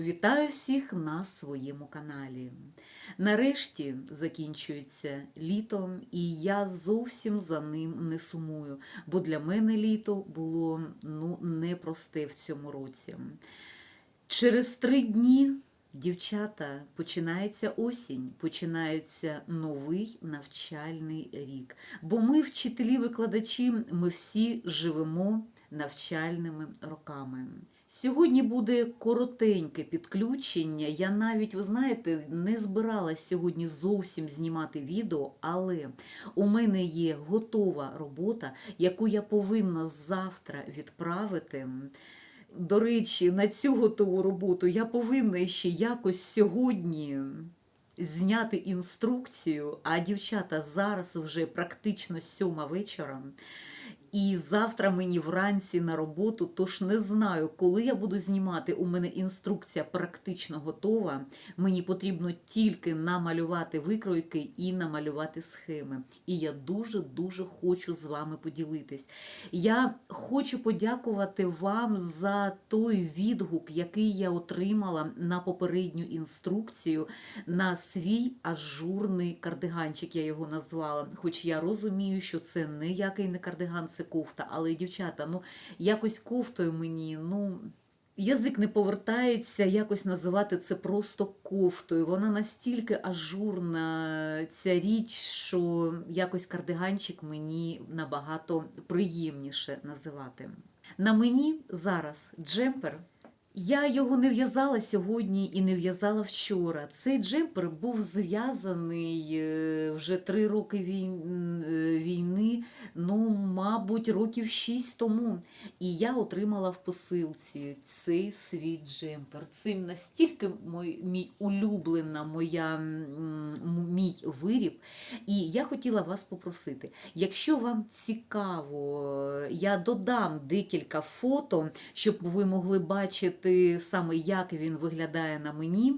Вітаю всіх на своєму каналі. Нарешті закінчується літо, і я зовсім за ним не сумую, бо для мене літо було ну, непросте в цьому році. Через три дні, дівчата, починається осінь, починається новий навчальний рік. Бо ми, вчителі-викладачі, ми всі живемо навчальними роками. Сьогодні буде коротеньке підключення. Я навіть, ви знаєте, не збиралась сьогодні зовсім знімати відео, але у мене є готова робота, яку я повинна завтра відправити. До речі, на цю готову роботу я повинна ще якось сьогодні зняти інструкцію, а дівчата зараз вже практично сьома вечора. І завтра мені вранці на роботу, тож не знаю, коли я буду знімати. У мене інструкція практично готова. Мені потрібно тільки намалювати викройки і намалювати схеми. І я дуже-дуже хочу з вами поділитись. Я хочу подякувати вам за той відгук, який я отримала на попередню інструкцію на свій ажурний кардиганчик, я його назвала. Хоч я розумію, що це ніякий не кардиган, це кофта. Але, дівчата, ну якось кофтою мені, ну. Язик не повертається якось називати це просто кофтою. Вона настільки ажурна, ця річ, що якось кардиганчик мені набагато приємніше називати. На мені зараз джемпер. Я його не в'язала сьогодні і не в'язала вчора. Цей джемпер був зв'язаний е, вже три роки е, війни, ну, мабуть, років шість тому. І я отримала в посилці цей свій джемпер. Цим настільки мой, мій улюблена моя мій виріб. І я хотіла вас попросити, якщо вам цікаво, я додам декілька фото, щоб ви могли бачити саме, як він виглядає на мені.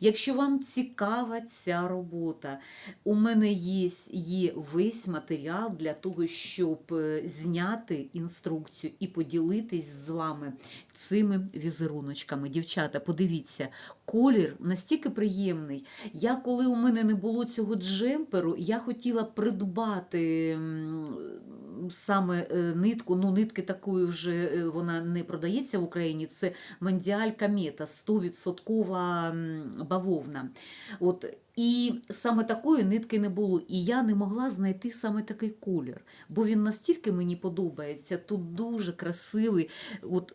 Якщо вам цікава ця робота, у мене є, є весь матеріал для того, щоб е, зняти інструкцію і поділитись з вами цими візеруночками. Дівчата, подивіться, колір настільки приємний. Я, коли у мене не було цього джемперу, я хотіла придбати саме е, нитку. Ну, нитки такої вже е, вона не продається в Україні. Це Мандіаль Камета, 100% бавовна. От, і саме такої нитки не було. І я не могла знайти саме такий колір, бо він настільки мені подобається. Тут дуже красивий, от,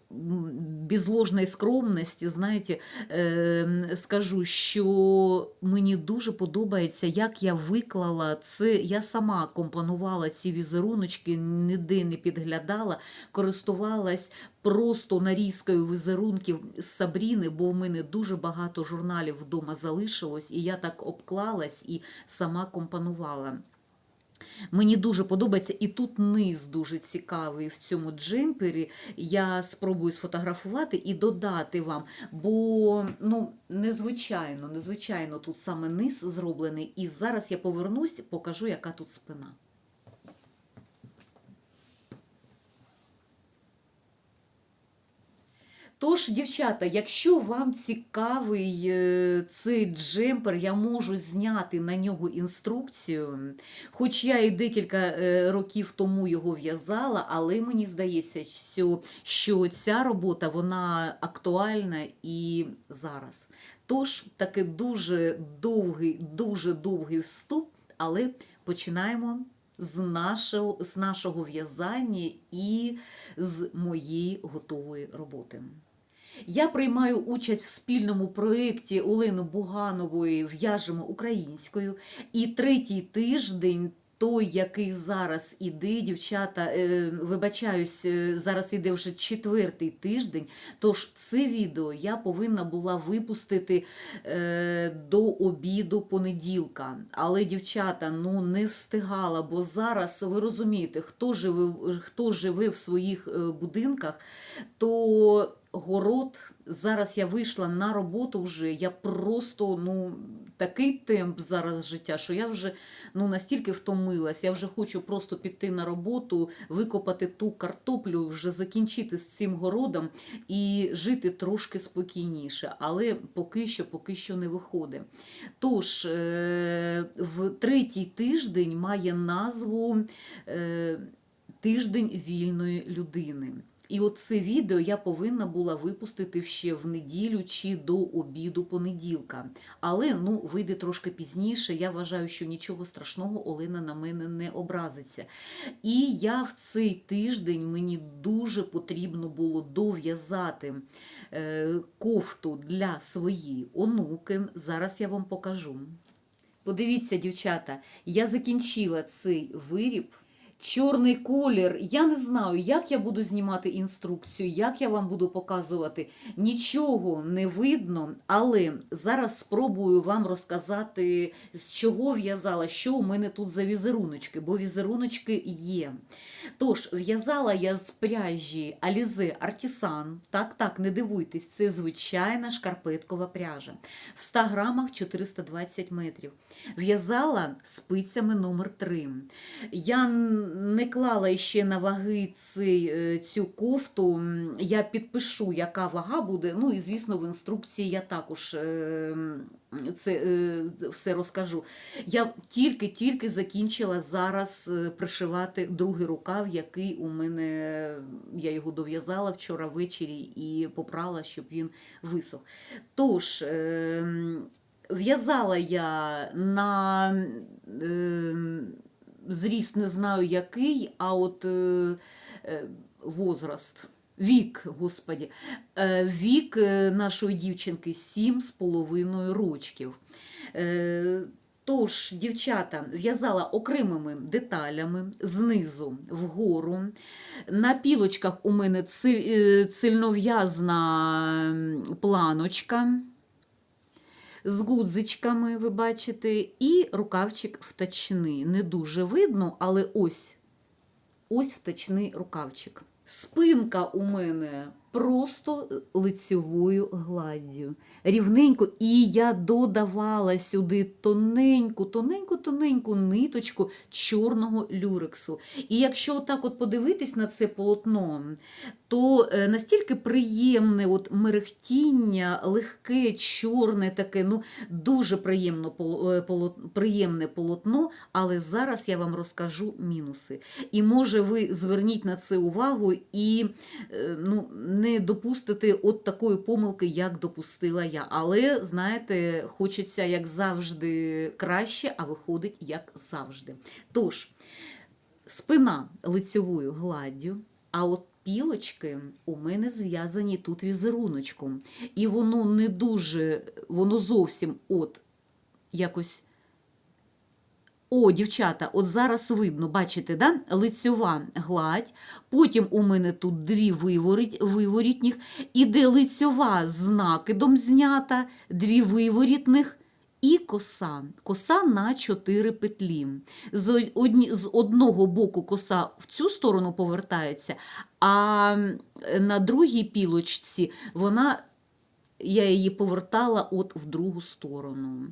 без ложної скромності, знаєте, е, скажу, що мені дуже подобається, як я виклала це. Я сама компонувала ці візеруночки, ніде не підглядала, користувалась просто нарізкою візерунків з Сабріни, бо в мене дуже багато журналів вдома залишилось, і я так обклалась і сама компонувала. Мені дуже подобається, і тут низ дуже цікавий в цьому джемпері. Я спробую сфотографувати і додати вам, бо ну, незвичайно, незвичайно тут саме низ зроблений. І зараз я повернусь, покажу, яка тут спина. Тож, дівчата, якщо вам цікавий е, цей джемпер, я можу зняти на нього інструкцію. Хоч я і декілька е, років тому його в'язала, але мені здається, що, що ця робота вона актуальна і зараз. Тож, таки дуже довгий, дуже довгий вступ, але починаємо з нашого, з нашого в'язання і з моєї готової роботи. Я приймаю участь в спільному проєкті Олени Буганової В'яжемо українською. І третій тиждень. Той, який зараз іде, дівчата, е, вибачаюсь, е, зараз іде вже четвертий тиждень. Тож це відео я повинна була випустити е, до обіду понеділка. Але, дівчата, ну не встигала, бо зараз ви розумієте, хто живе, хто живе в своїх будинках, то город. Зараз я вийшла на роботу вже. Я просто ну такий темп зараз життя, що я вже ну настільки втомилась. Я вже хочу просто піти на роботу, викопати ту картоплю, вже закінчити з цим городом і жити трошки спокійніше. Але поки що, поки що не виходить. Тож, е, в третій тиждень має назву е, Тиждень вільної людини. І от це відео я повинна була випустити ще в неділю чи до обіду понеділка. Але ну вийде трошки пізніше. Я вважаю, що нічого страшного Олена на мене не образиться. І я в цей тиждень мені дуже потрібно було дов'язати е, кофту для своєї онуки. Зараз я вам покажу. Подивіться, дівчата, я закінчила цей виріб. Чорний колір. Я не знаю, як я буду знімати інструкцію, як я вам буду показувати. Нічого не видно, але зараз спробую вам розказати, з чого в'язала, що у мене тут за візеруночки, бо візеруночки є. Тож, в'язала я з пряжі Alize Artisan. Так, так, не дивуйтесь, це звичайна шкарпеткова пряжа. В 100 грамах 420 метрів. В'язала спицями номер 3 Я не клала ще на ваги цей, е, цю кофту. Я підпишу, яка вага буде. Ну і звісно, в інструкції я також е, це е, все розкажу. Я тільки-тільки закінчила зараз пришивати другий рукав, який у мене я його дов'язала вчора ввечері і попрала, щоб він висох. Тож. В'язала я на зріст не знаю який, а от е, е, возраст. Вік, господі, Е, вік е, нашої дівчинки сім з половиною рочків. Тож, дівчата, в'язала окремими деталями знизу вгору. На пілочках у мене ци- цільнов'язна планочка з гудзичками, ви бачите, і рукавчик втачний. Не дуже видно, але ось ось втачний рукавчик. Спинка у мене просто лицьовою гладдю. Рівненько, і я додавала сюди тоненьку, тоненьку, тоненьку ниточку чорного люрексу. І якщо отак от подивитись на це полотно, то е, настільки приємне от мерехтіння, легке, чорне таке, ну дуже приємно, е, приємне полотно, але зараз я вам розкажу мінуси. І може ви зверніть на це увагу і е, ну, не допустите от такої помилки, як допустила я. Але, знаєте, хочеться, як завжди, краще, а виходить як завжди. Тож, спина лицьовою гладдю, а от пілочки у мене зв'язані тут візеруночком. І воно не дуже, воно зовсім от якось. О, дівчата, от зараз видно, бачите, да? лицьова гладь. Потім у мене тут дві виворіт, виворітніх, іде лицьова з накидом знята, дві виворітних і коса. Коса на 4 петлі. З, одні, з одного боку коса в цю сторону повертається, а на другій пілочці вона, я її повертала от в другу сторону.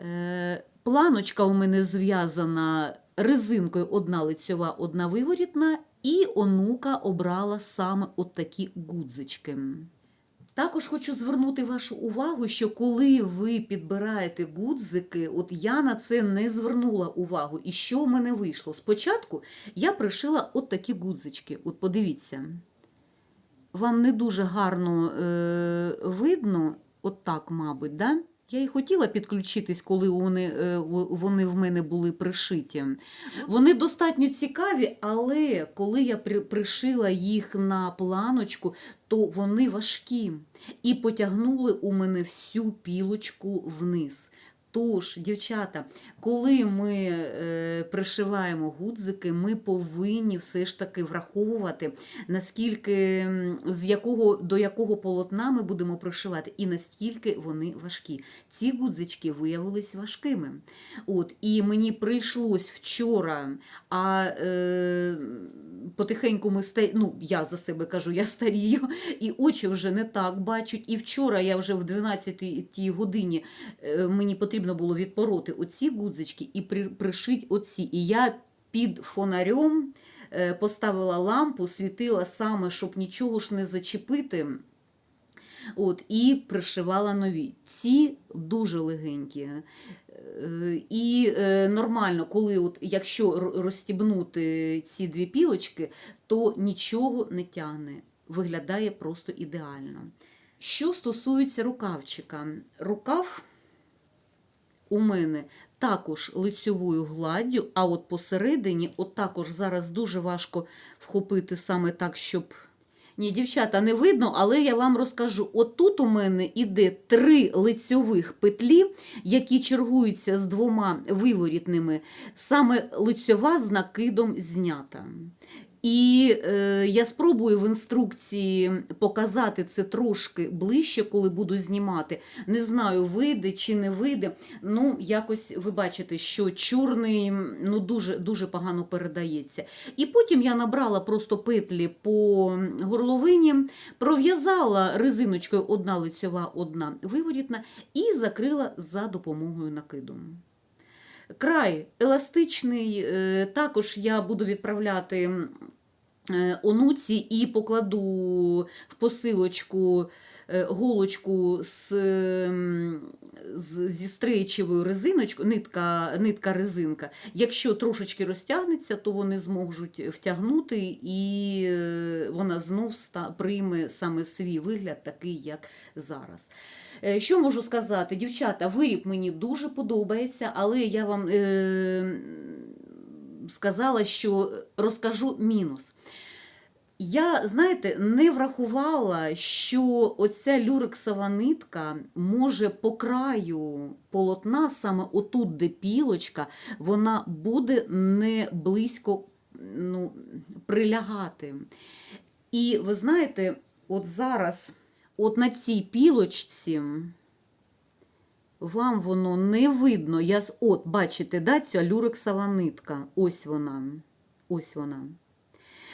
Е, Планочка у мене зв'язана резинкою одна лицьова, одна виворітна, і онука обрала саме от такі гудзички. Також хочу звернути вашу увагу, що коли ви підбираєте гудзики, от я на це не звернула увагу. І що в мене вийшло? Спочатку я пришила от такі гудзички. От подивіться. Вам не дуже гарно е, видно, от так, мабуть, да? Я і хотіла підключитись, коли вони, е, вони в мене були пришиті. Вони достатньо цікаві, але коли я при- пришила їх на планочку, то вони важкі і потягнули у мене всю пілочку вниз. Тож, дівчата, коли ми е, пришиваємо гудзики, ми повинні все ж таки враховувати, наскільки з якого до якого полотна ми будемо пришивати, і наскільки вони важкі. Ці гудзички виявились важкими. От, і мені прийшлось вчора а, е, потихеньку ми стає ну, я за себе кажу, я старію, і очі вже не так бачать. І вчора я вже в 12-й годині е, мені потрібно було відпороти оці гудзички і при... пришити оці. І я під фонарем е, поставила лампу, світила саме, щоб нічого ж не зачепити. От, і пришивала нові. Ці дуже легенькі. Е, І е, нормально, коли от, якщо розстібнути ці дві пілочки, то нічого не тягне. Виглядає просто ідеально. Що стосується рукавчика, рукав у мене також лицьовою гладдю, а от посередині, от також зараз дуже важко вхопити саме так, щоб. Ні, дівчата, не видно, але я вам розкажу. Отут у мене іде три лицьових петлі, які чергуються з двома виворітними. Саме лицьова з накидом знята. І е, я спробую в інструкції показати це трошки ближче, коли буду знімати. Не знаю, вийде чи не вийде. Ну, якось ви бачите, що чорний ну, дуже, дуже погано передається. І потім я набрала просто петлі по горловині, пров'язала резиночкою одна лицьова, одна виворітна, і закрила за допомогою накиду. Край еластичний, е, також я буду відправляти онуці і покладу в посилочку е, голочку з, з, зі стрейчевою резиночкою, нитка, нитка резинка. Якщо трошечки розтягнеться, то вони зможуть втягнути, і е, вона знов прийме саме свій вигляд, такий, як зараз. Е, Що можу сказати? Дівчата, виріб мені дуже подобається, але я вам е, сказала, що розкажу мінус. Я, знаєте, не врахувала, що оця люрексова нитка може по краю полотна, саме отут, де пілочка, вона буде не близько ну, прилягати. І ви знаєте, от зараз, от на цій пілочці, вам воно не видно. Я, от, бачите, да, ця люрексова нитка. Ось вона. Ось вона.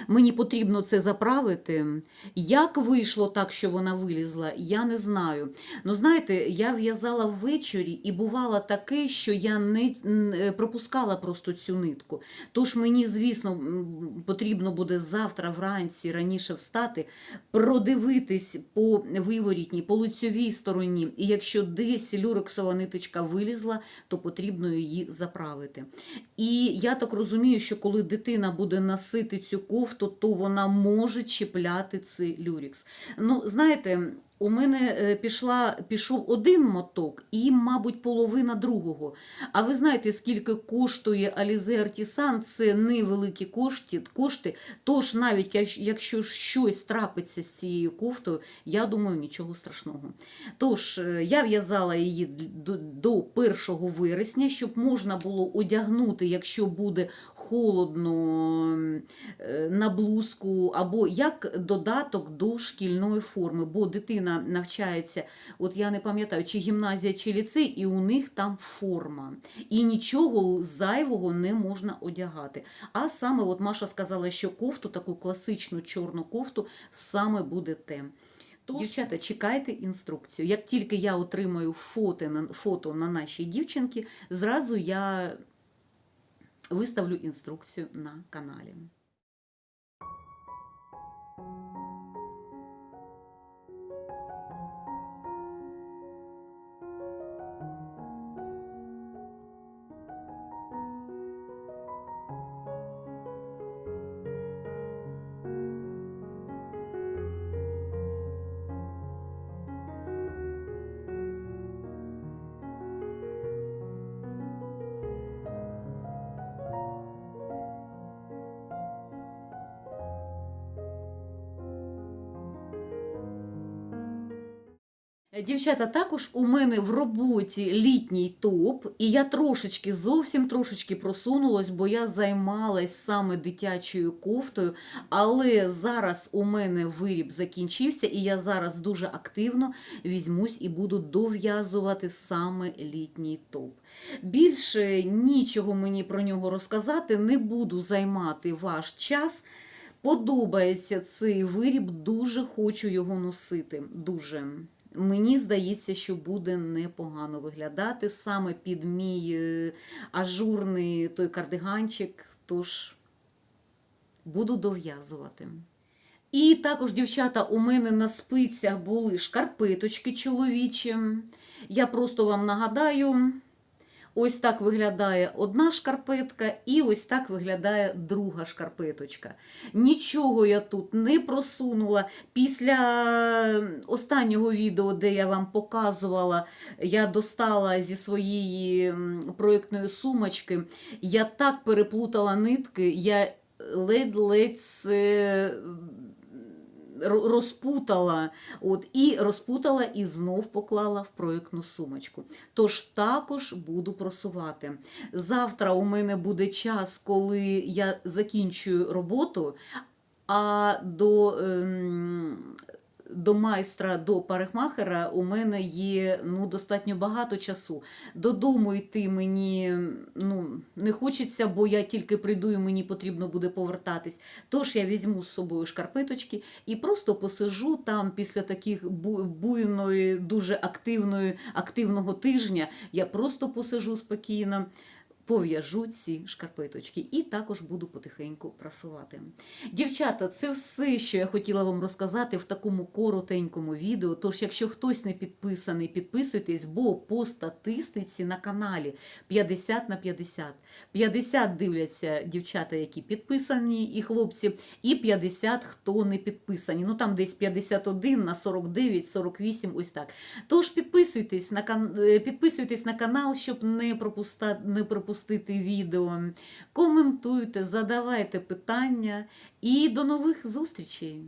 Мені потрібно це заправити. Як вийшло так, що вона вилізла, я не знаю. Ну, знаєте, я в'язала ввечері і бувало таке, що я не е, пропускала просто цю нитку. Тож мені, звісно, потрібно буде завтра вранці раніше встати, продивитись по виворітній, по лицьовій стороні. І якщо десь люрексова ниточка вилізла, то потрібно її заправити. І я так розумію, що коли дитина буде носити цю кофту, то вона може чіпляти цей люрікс. Ну, знаєте, у мене е, пішла, пішов один моток і, мабуть, половина другого. А ви знаєте, скільки коштує Alize Artisan? Це невеликі кошти, кошти. Тож навіть якщо щось трапиться з цією кофтою, я думаю, нічого страшного. Тож, е, я в'язала її до, до 1 вересня, щоб можна було одягнути, якщо буде холодно е, на блузку, або як додаток до шкільної форми, бо дитина навчається, от я не пам'ятаю, чи гімназія, чи ліцей, і у них там форма. І нічого зайвого не можна одягати. А саме, от Маша сказала, що кофту, таку класичну чорну кофту, саме буде те. Тож, дівчата, чекайте інструкцію. Як тільки я отримаю фото на, фото на нашій дівчинки, зразу я виставлю інструкцію на каналі. Дівчата, також у мене в роботі літній топ, і я трошечки, зовсім трошечки просунулась, бо я займалась саме дитячою кофтою. Але зараз у мене виріб закінчився, і я зараз дуже активно візьмусь і буду дов'язувати саме літній топ. Більше нічого мені про нього розказати, не буду займати ваш час. Подобається цей виріб, дуже хочу його носити. Дуже. Мені здається, що буде непогано виглядати саме під мій е, ажурний той кардиганчик. Тож буду дов'язувати. І також, дівчата, у мене на спицях були шкарпеточки чоловічі. Я просто вам нагадаю, ось так виглядає одна шкарпетка, і ось так виглядає друга шкарпеточка. Нічого я тут не просунула. Після останнього відео, де я вам показувала, я достала зі своєї проєктної сумочки, я так переплутала нитки, я ледь-ледь ро- розпутала, от, і розпутала і знов поклала в проєктну сумочку. Тож також буду просувати. Завтра у мене буде час, коли я закінчую роботу, а до, ем, до майстра, до парикмахера у мене є ну, достатньо багато часу. Додому йти мені ну, не хочеться, бо я тільки прийду і мені потрібно буде повертатись. Тож я візьму з собою шкарпеточки і просто посижу там після таких бу- буйної, дуже активної, активного тижня. Я просто посижу спокійно. Пов'яжу ці шкарпеточки і також буду потихеньку прасувати. Дівчата, це все, що я хотіла вам розказати в такому коротенькому відео. Тож, якщо хтось не підписаний, підписуйтесь, бо по статистиці на каналі 50 на 50. 50 дивляться дівчата, які підписані, і хлопці, і 50 хто не підписані. Ну там десь 51 на 49, 48, ось так. Тож підписуйтесь на, е, підписуйтесь на канал, щоб не, пропуста... не пропустити відео. Коментуйте, задавайте питання і до нових зустрічей!